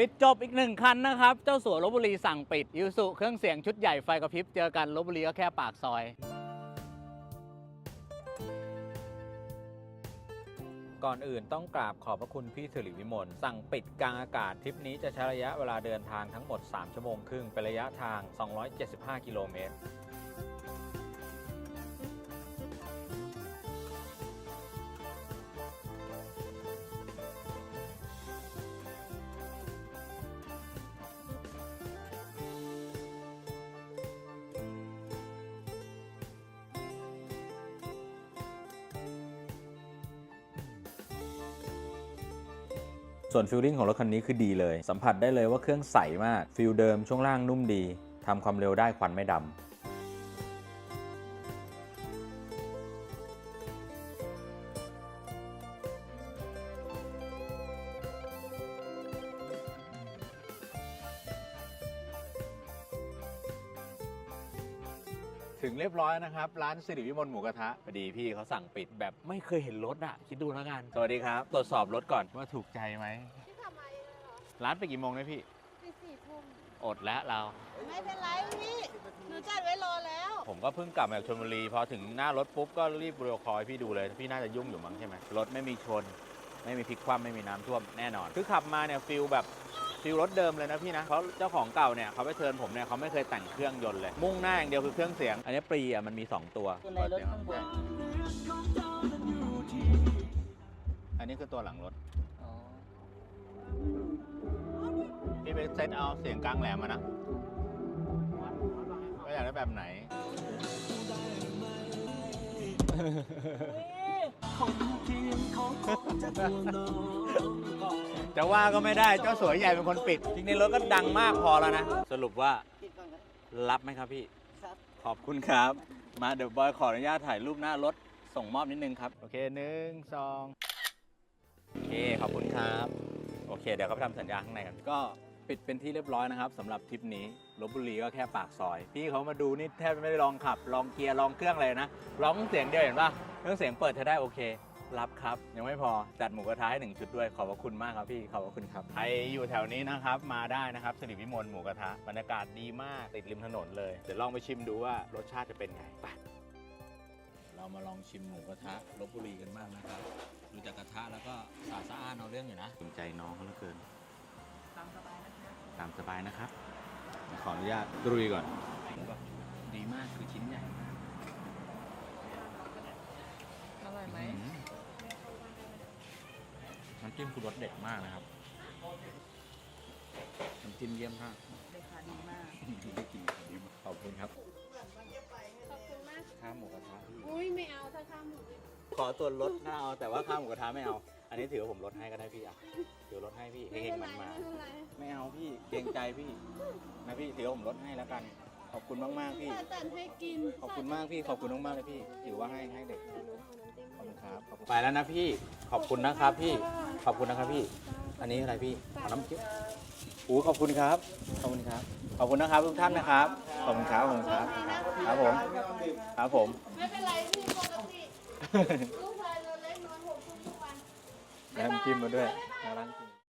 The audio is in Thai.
ปิดจบอีกหนึ่งคันนะครับ เจ้าสัวลบบุรีสั่งปิดยูสุเครื่องเสียงชุดใหญ่ไฟกระพริบเจอกันลบบุรีก็แค่ปากซอย ก่อนอื่นต้องกราบขอบพระคุณพี่สิริวิมลสั่งปิดกลางอากาศทริปนี้จะใช้ระยะเวลาเดินทางทั้งหมด 3 ชั่วโมงครึ่งเป็นระยะทาง 275 กิโลเมตร ส่วนฟิลลิ่งของรถคันนี้คือดีเลย สัมผัสได้เลยว่าเครื่องใสมากฟิลเดิมช่วงล่างนุ่มดีทำความเร็วได้ควันไม่ดำ ถึงเรียบร้อยนะครับ ร้านสิริวิมลหมูกระทะพอดีพี่เขาสั่งปิดแบบไม่เคยเห็นรถอะ คิดดูแล้วกัน สวัสดีครับ ตรวจสอบรถก่อนว่าถูกใจไหมที่ทำไมเหรอร้านไปดกี่โมงนะพี่ตีสี่ทุ่มอดแล้วเรา ไม่เป็นไรพี่หนูจัดไว้รอแล้วผมก็เพิ่งกลับมาจากชลบุรีพอถึงหน้ารถปุ๊บก็รีบวิดีโอคอลให้พี่ดูเลย พี่น่าจะยุ่งอยู่มั้งใช่ไหมรถไม่มีชน ไม่มีพลิกคว่ำไม่มีน้ำท่วมแน่นอน คือขับมาเนี่ยฟิลแบบ ฟิลรถเดิมเลยนะพี่นะเพราะเจ้าของเก่าเนี่ยเขาไปเชิญผมเนี่ยเขาไม่เคยแต่งเครื่องยนต์เลย มุ่งหน้าอย่างเดียวคือเครื่องเสียง อันนี้ปรีอะมันมี 2 ตัวคือในรถข้างบนอันนี้คือตัวหลังรถพี่ไปเซตเอาเสียงกลางแหลมมานะก็อยากได้แบบไหน จะว่าก็ไม่ได้เจ้าสวยใหญ่เป็นคนปิด จริงในรถก็ดังมากพอแล้วนะ สรุปว่าปิดก่อนครับรับไหมครับพี่ ครับ ขอบคุณครับ มาเดี๋ยวบอยขออนุญาตถ่ายรูปหน้ารถ ส่งมอบนิดนึงครับ โอเคหนึ่งสองโอเค ขอบคุณครับ โอเค เดี๋ยวเขาไปทำสัญญาข้างในกันก็ ปิดเป็นที่เรียบร้อยนะครับสำหรับทริปนี้ลบบุรีก็แค่ปากซอย พี่เขามาดูนี่แทบไม่ได้ลองขับ ลองเกียร์ลองเครื่องเลยนะร้องเสียงเดียวเห็นป่ะเครื่องเสียงเปิดเธอได้โอเค รับครับ ยังไม่พอจัดหมูกระทะให้หนึ่งชุดด้วยขอบพระคุณมากครับพี่ขอบพระคุณครับใครอยู่แถวนี้นะครับมาได้นะครับสิริวิมลหมูกระทะบรรยากาศดีมากติดริมถนนเลยเดี๋ยวลองไปชิมดูว่ารสชาติจะเป็นไงไปเรามาลองชิมหมูกระทะลบบุรีกันบ้างนะครับดูจากกระทะแล้วก็สาสะอ้านเอาเรื่องอยู่นะสนใจน้องเขาเหลือเกินตามสบายนะครับ ตามสบายนะครับ ขออนุญาตดุยก่อน ดีมากคือชิ้นใหญ่มากอร่อยไหมอืมน้ำจิ้มคือรสเด็ดมากนะครับน้ำจิ้มเยี่ยมมากราคาดีมากได้กินดีมากขอบคุณครับ ขอบคุณมากข้าวหมูกระทะพี่อุ้ยไม่เอาถ้าข้ามหมูขอส่วนลดถ้าเอาแต่ว่าข้าวหมูกระทะไม่เอา อันนี้ถือว่าผมลดให้ก็ได้พี่อะถือลดให้พี่ไม่เฮเป็งนๆไรมันมา ไม่เป็นไรไม่เอาพี่เกรงใจพี่นะพี่ถือว่าผมลดให้แล้วกัน ขอบคุณมากๆพี่ถ้าจัดให้กินขอบคุณมากพี่ขอบคุณมากๆเลยพี่ถือว่าให้ให้เด็กขอบคุณครับขอบคุณไปแล้วนะพี่ขอบคุณนะครับพี่ขอบคุณนะครับพี่ อันนี้อะไรพี่เอาน้ำจิ้มโอ้ขอบคุณครับขอบคุณครับ ขอบคุณนะครับทุกท่านนะครับขอบคุณครับขอบคุณครับ ครับผมครับผม ไม่เป็นไรพี่ปกติลูกชา น้ำจิ้มมาด้วยน่ารักจริง